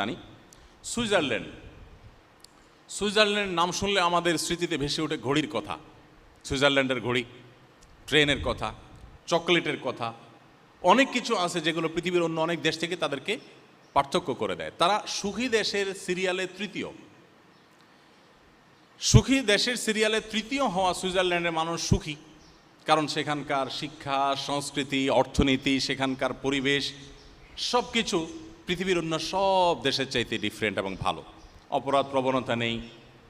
জানি Switzerland. Switzerland নাম শুনলে আমাদের স্মৃতিতে ভেসে ওঠে ঘড়ির কথা। সুইজারল্যান্ডের ঘড়ি, ট্রেনের কথা, চকলেটের কথা, অনেক কিছু আছে যেগুলো পৃথিবীর অন্য অনেক দেশ থেকে তাদেরকে পার্থক্য করে দেয়। তারা সুখী দেশের সিরিয়ালে তৃতীয়। সুখী দেশের সিরিয়ালে তৃতীয় হওয়া সুইজারল্যান্ডের মানুষ সুখী, কারণ সেখানকার শিক্ষা, সংস্কৃতি, অর্থনীতি, সেখানকার পরিবেশ সব কিছু পৃথিবীর অন্য সব দেশের চাইতে ডিফারেন্ট এবং ভালো। অপরাধ প্রবণতা নেই,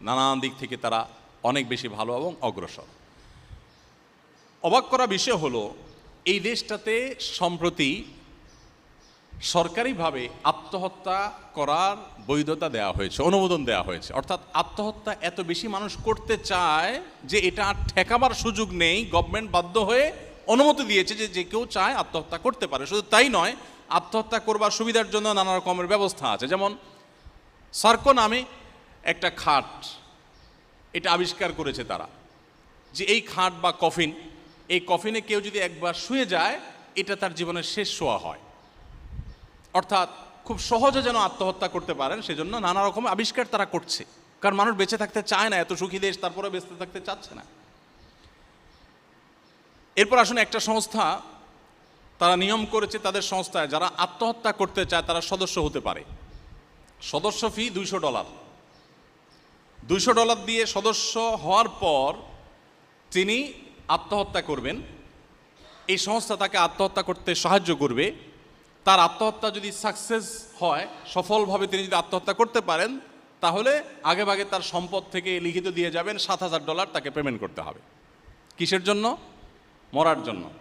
নানান দিক থেকে তারা অনেক বেশি ভালো এবং অগ্রসর। অবাক করা বিষয় হলো, এই দেশটাতে সম্প্রতি সরকারিভাবে আত্মহত্যা করার বৈধতা দেওয়া হয়েছে, অনুমোদন দেওয়া হয়েছে। অর্থাৎ আত্মহত্যা এত বেশি মানুষ করতে চায় যে এটা আর ঠেকাবার সুযোগ নেই। গভর্নমেন্ট বাধ্য হয়ে অনুমতি দিয়েছে যে যে কেউ চায় আত্মহত্যা করতে পারে। শুধু তাই নয় আত্মহত্যা করবার সুবিধার জন্য নানা রকমের ব্যবস্থা আছে। যেমন সার্কো নামে একটা খাট, এটা আবিষ্কার করেছে তারা যে এই খাট বা কফিন, এই কফিনে কেউ যদি একবার শুয়ে যায়, এটা তার জীবনের শেষ শোয়া হয়। অর্থাৎ খুব সহজে যেন আত্মহত্যা করতে পারেন, সেজন্য নানা রকম আবিষ্কার তারা করছে। কারণ মানুষ বেঁচে থাকতে চায় না, এত সুখী দেশ তারপরে বেঁচে থাকতে চাচ্ছে না। এরপর আসুন একটা সংস্থা তারা নিয়ম করেছে তাদের সংস্থায়, যারা আত্মহত্যা করতে চায় তারা সদস্য হতে পারে। সদস্য ফি দুইশো ডলার দুইশো ডলার দিয়ে সদস্য হওয়ার পর তিনি আত্মহত্যা করবেন। এই সংস্থা তাকে আত্মহত্যা করতে সাহায্য করবে। তার আত্মহত্যা যদি সাকসেস হয়, সফলভাবে তিনি যদি আত্মহত্যা করতে পারেন, তাহলে আগেভাগে তার সম্পদ থেকে লিখিত দিয়ে যাবেন সাত হাজার ডলার তাকে পেমেন্ট করতে হবে। কিসের জন্য? মরার জন্য।